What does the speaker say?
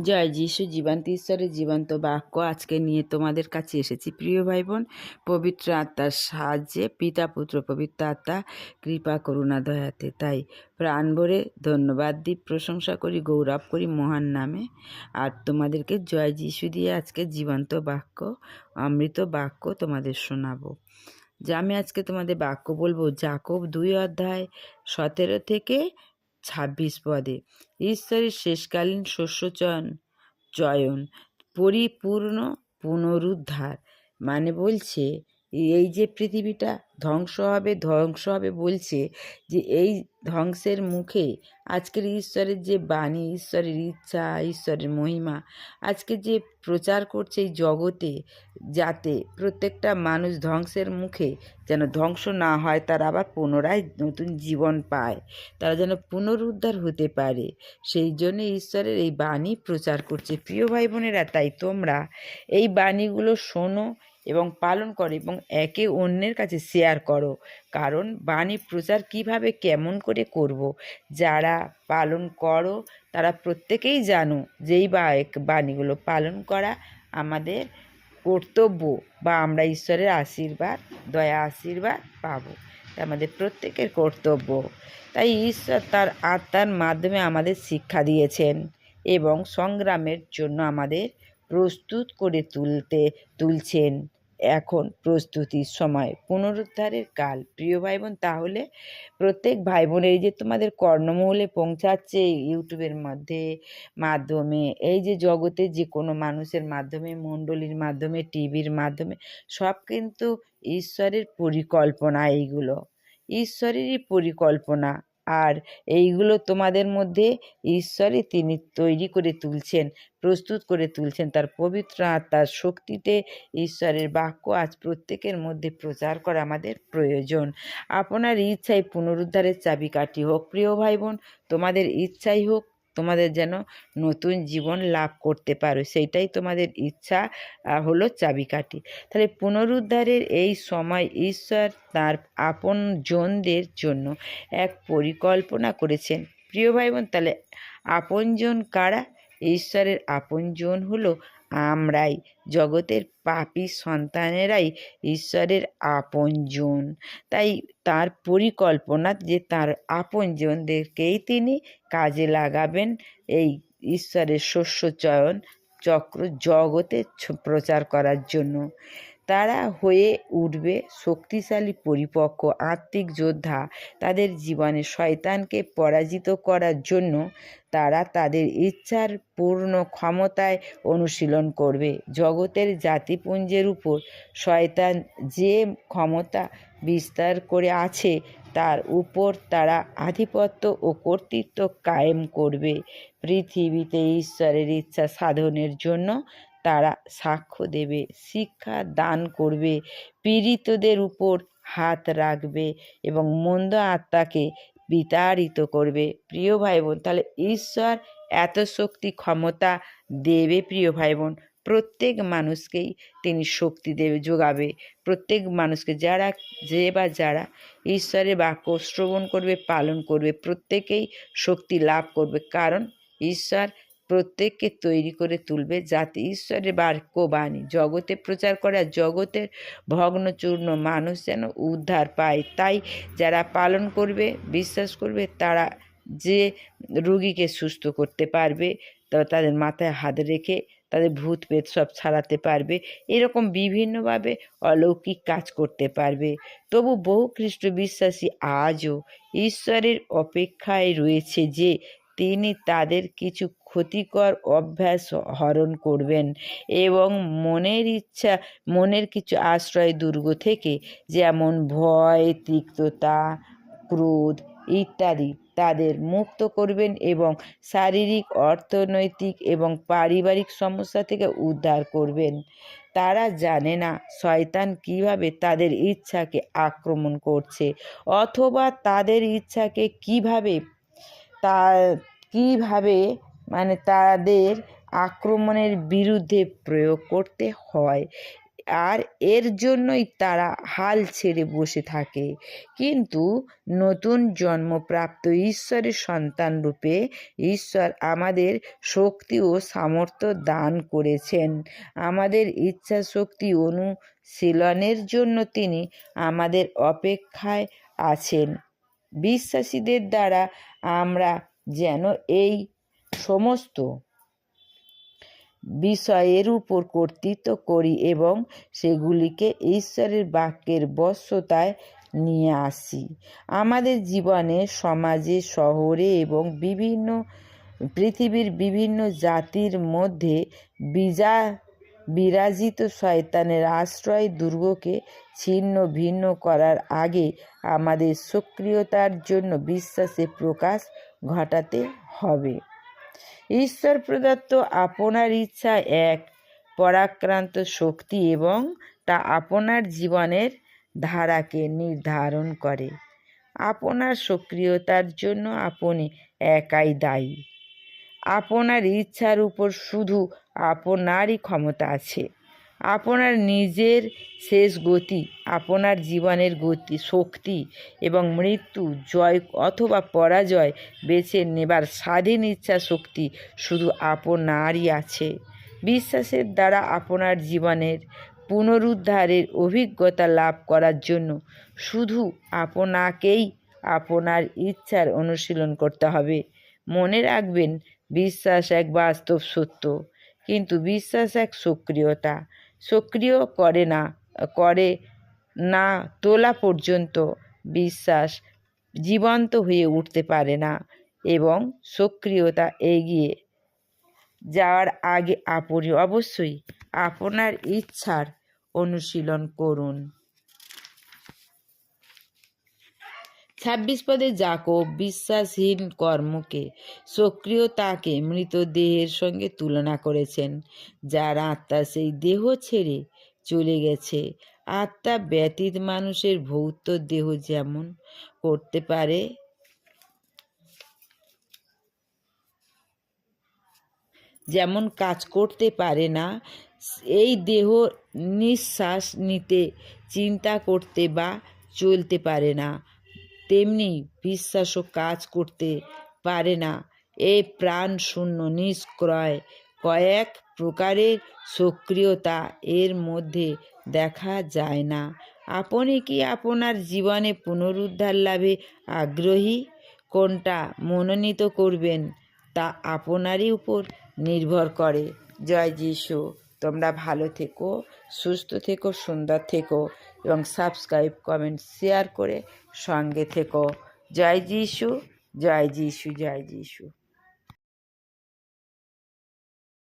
জয় যিশু, জীবন্ত ঈশ্বরের জীবন্ত বাক্য আজকে নিয়ে তোমাদের কাছে এসেছি। প্রিয় ভাই বোন পবিত্র আত্মার সাহায্যে পিতা, পুত্র, পবিত্র আত্মা, কৃপা, করুণা, দয়াতে। তাই প্রাণ ভরে ধন্যবাদ দিই, প্রশংসা করি, গৌরব করি মহান নামে। আর তোমাদেরকে জয় যিশু দিয়ে আজকে জীবন্ত বাক্য, অমৃত বাক্য তোমাদের শোনাবো। যে আমি আজকে তোমাদের বাক্য বলব জাকব দুই অধ্যায় সতেরো থেকে ছাব্বিশ পদে। ঈশ্বরের শেষকালীন শস্যচয়ন চয়ন পরিপূর্ণ পুনরুদ্ধার মানে বলছে এই যে পৃথিবীটা ধ্বংস হবে ধ্বংস হবে বলছে যে এই ধ্বংসের মুখে আজকের ঈশ্বরের যে বাণী, ঈশ্বরের ইচ্ছা, ঈশ্বরের মহিমা, আজকে যে প্রচার করছে এই জগতে যাতে প্রত্যেকটা মানুষ ধ্বংসের মুখে যেন ধ্বংস না হয়, তারা আবার পুনরায় নতুন জীবন পায়, তারা যেন পুনরুদ্ধার হতে পারে। সেই জন্য ঈশ্বরের এই বাণী প্রচার করছে। প্রিয় ভাই বোনেরা, তাই তোমরা এই বাণীগুলো শোনো এবং পালন করো এবং একে অন্যের কাছে শেয়ার করো। কারণ বাণী প্রচার কীভাবে, কেমন করে করব। যারা পালন করো, তারা প্রত্যেকেই জানো যেই বা, এক বাণীগুলো পালন করা আমাদের কর্তব্য বা আমরা ঈশ্বরের আশীর্বাদ, দয়া আশীর্বাদ পাবো। আমাদের প্রত্যেকের কর্তব্য। তাই ঈশ্বর তার আত্মার মাধ্যমে আমাদের শিক্ষা দিয়েছেন এবং সংগ্রামের জন্য আমাদের প্রস্তুত করে তুলতে তুলছেন এখন প্রস্তুতির সময়। পুনরুদ্ধারের কাল। প্রিয় ভাই বোন তাহলে প্রত্যেক ভাই বোন এই যে তোমাদের কর্ণমহলে পৌঁছাচ্ছে ইউটিউবের মধ্যে, মাধ্যমে, এই যে জগতে যে কোনো মানুষের মাধ্যমে, মণ্ডলীর মাধ্যমে, টিভির মাধ্যমে, সব কিন্তু ঈশ্বরের পরিকল্পনা এইগুলো। ঈশ্বরেরই পরিকল্পনা। আর এইগুলো তোমাদের মধ্যে ঈশ্বরই তিনি তৈরি করে তুলছেন, প্রস্তুত করে তুলছেন। তার পবিত্র আত্মার শক্তিতে ঈশ্বরের বাক্য আজ প্রত্যেকের মধ্যে প্রচার করা আমাদের প্রয়োজন। আপনার ইচ্ছাই পুনরুদ্ধারের চাবিকাঠি হোক। প্রিয় ভাই বোন তোমাদের ইচ্ছাই হোক তোমাদের যেন নতুন জীবন লাভ করতে পারো। সেইটাই তোমাদের ইচ্ছা হলো চাবিকাঠি। তাহলে পুনরুদ্ধারের এই সময় ঈশ্বর তার আপন জনদের জন্য এক পরিকল্পনা করেছেন। প্রিয় ভাই বোন তাহলে আপনজন কারা? ঈশ্বরের আপনজন হল আমরাই, জগতের পাপি সন্তানেরাই ঈশ্বরের আপনজন। তাই তার পরিকল্পনা যে তার আপনজনদেরকেই তিনি কাজে লাগাবেন, এই ঈশ্বরের শস্য চয়ন চক্র জগতে প্রচার করার জন্য। তারা হয়ে উঠবে শক্তিশালী, পরিপক্ক, আত্মিক যোদ্ধা তাদের জীবনে শয়তানকে পরাজিত করার জন্য তারা তাদের ইচ্ছার পূর্ণ ক্ষমতায় অনুশীলন করবে। জগতের জাতিপুঞ্জের উপর শয়তান যে ক্ষমতা বিস্তার করে আছে, তার উপর তারা আধিপত্য ও কর্তৃত্ব কায়েম করবে। পৃথিবীতে ঈশ্বরের ইচ্ছা সাধনের জন্য তারা সাক্ষ্য দেবে, শিক্ষা দান করবে, পীড়িতদের উপর হাত রাখবে এবং মন্দ আত্মাকে বিতাড়িত করবে। প্রিয় ভাই বোন তাহলে ঈশ্বর এত শক্তি, ক্ষমতা দেবে প্রিয় ভাই বোন প্রত্যেক মানুষকেই তিনি শক্তি দেবে, যোগাবে। প্রত্যেক মানুষকে যারা, যে বা যারা ঈশ্বরের বাক্য শ্রবণ করবে, পালন করবে, প্রত্যেকেই শক্তি লাভ করবে। কারণ ঈশ্বর প্রত্যেককে তৈরি করে তুলবে যাতে ঈশ্বরের বাক্য বাণী জগতে প্রচার করা, জগতের ভগ্নচূর্ণ মানুষ যেন উদ্ধার পায়। তাই যারা পালন করবে, বিশ্বাস করবে, তারা যে রুগীকে সুস্থ করতে পারবে তাদের মাথায় হাত রেখে তাদের ভূত পেত সব ছাড়াতে পারবে। এরকম বিভিন্নভাবে অলৌকিক কাজ করতে পারবে। তবু বহু খ্রিস্ট বিশ্বাসী আজও ঈশ্বরের অপেক্ষায় রয়েছে যে তিনি তাদের কিছু ক্ষতিকর অভ্যাস হরণ করবেন এবং মনের ইচ্ছা, মনের কিছু আশ্রয় দুর্গ থেকে যেমন ভয়, তিক্ততা, ক্রোধ ইত্যাদি তাদের মুক্ত করবেন এবং শারীরিক, অর্থনৈতিক এবং পারিবারিক সমস্যা থেকে উদ্ধার করবেন। তারা জানে না শয়তান কীভাবে তাদের ইচ্ছাকে আক্রমণ করছে অথবা তাদের ইচ্ছাকে কীভাবে তা কীভাবে মানে তাদের আক্রমণের বিরুদ্ধে প্রয়োগ করতে হয় আর এর জন্যই তারা হাল ছেড়ে বসে থাকে। কিন্তু নতুন জন্মপ্রাপ্ত ঈশ্বরের সন্তান রূপে ঈশ্বর আমাদের শক্তি ও সামর্থ্য দান করেছেন। আমাদের ইচ্ছা শক্তি অনুশীলনের জন্য তিনি আমাদের অপেক্ষায় আছেন। বিশ্বাসীদের দ্বারা আমরা যেন এই সমস্ত বিষয়ের উপর কর্তৃত্ব করি এবং সেগুলিকে ঈশ্বরের বাক্যের বশ্যতায় নিয়ে আসি। আমাদের জীবনে, সমাজে, শহরে এবং বিভিন্ন, পৃথিবীর বিভিন্ন জাতির মধ্যে বিজা বিরাজিত শয়তানের আশ্রয় দুর্গকে ছিন্ন ভিন্ন করার আগে আমাদের সক্রিয়তার জন্য বিশ্বাসে প্রকাশ ঘটাতে হবে। ঈশ্বর প্রদত্ত আপনার ইচ্ছা এক, পরাক্রান্ত শক্তি এবং তা আপনার জীবনের ধারাকে নির্ধারণ করে। আপনার সক্রিয়তার জন্য আপনি একাই দায়ী। আপনার ইচ্ছার উপর শুধু আপনারই ক্ষমতা আছে। আপনার নিজের শেষ গতি, আপনার জীবনের গতি, শক্তি এবং মৃত্যু, জয় অথবা পরাজয় বেছে নেবার স্বাধীন ইচ্ছা শক্তি শুধু আপনারই আছে। বিশ্বাসের দ্বারা আপনার জীবনের পুনরুদ্ধারের অভিজ্ঞতা লাভ করার জন্য শুধু আপনাকেই আপনার ইচ্ছার অনুশীলন করতে হবে। মনে রাখবেন বিশ্বাস এক বাস্তব সত্য কিন্তু বিশ্বাস এক সক্রিয়তা। সক্রিয় করে না করে না তোলা পর্যন্ত বিশ্বাস জীবন্ত হয়ে উঠতে পারে না এবং সক্রিয়তা এগিয়ে যাওয়ার আগে আপনি অবশ্যই আপনার ইচ্ছার অনুশীলন করুন। ছাব্বিশ পদে জাকব বিশ্বাসহীন কর্মকে সক্রিয়তাকে মৃতদেহের সঙ্গে তুলনা করেছেন, যার আত্মা সেই দেহ ছেড়ে চলে গেছে। আত্মা ব্যতীত মানুষের ভৌত দেহ যেমন করতে পারে, যেমন কাজ করতে পারে না, এই দেহ নিঃশ্বাস নিতে, চিন্তা করতে বা চলতে পারে না। তেমনি বিশ্বাসও কাজ করতে পারে না। এই প্রাণ শূন্য নিষ্ক্রয় কয়েক প্রকারের সক্রিয়তা এর মধ্যে দেখা যায় না। আপনি কি আপনার জীবনে পুনরুদ্ধার লাভে আগ্রহী? কোনটা মনোনীত করবেন তা আপনারই উপর নির্ভর করে। জয় যিশু, তোমরা ভালো থেকো। সুস্থ থেকো, সুন্দর থেকো এবং সাবস্ক্রাইব কমেন্ট শেয়ার করে সঙ্গে থেকো। জয় যিশু জয় যিশু জয় যিশু।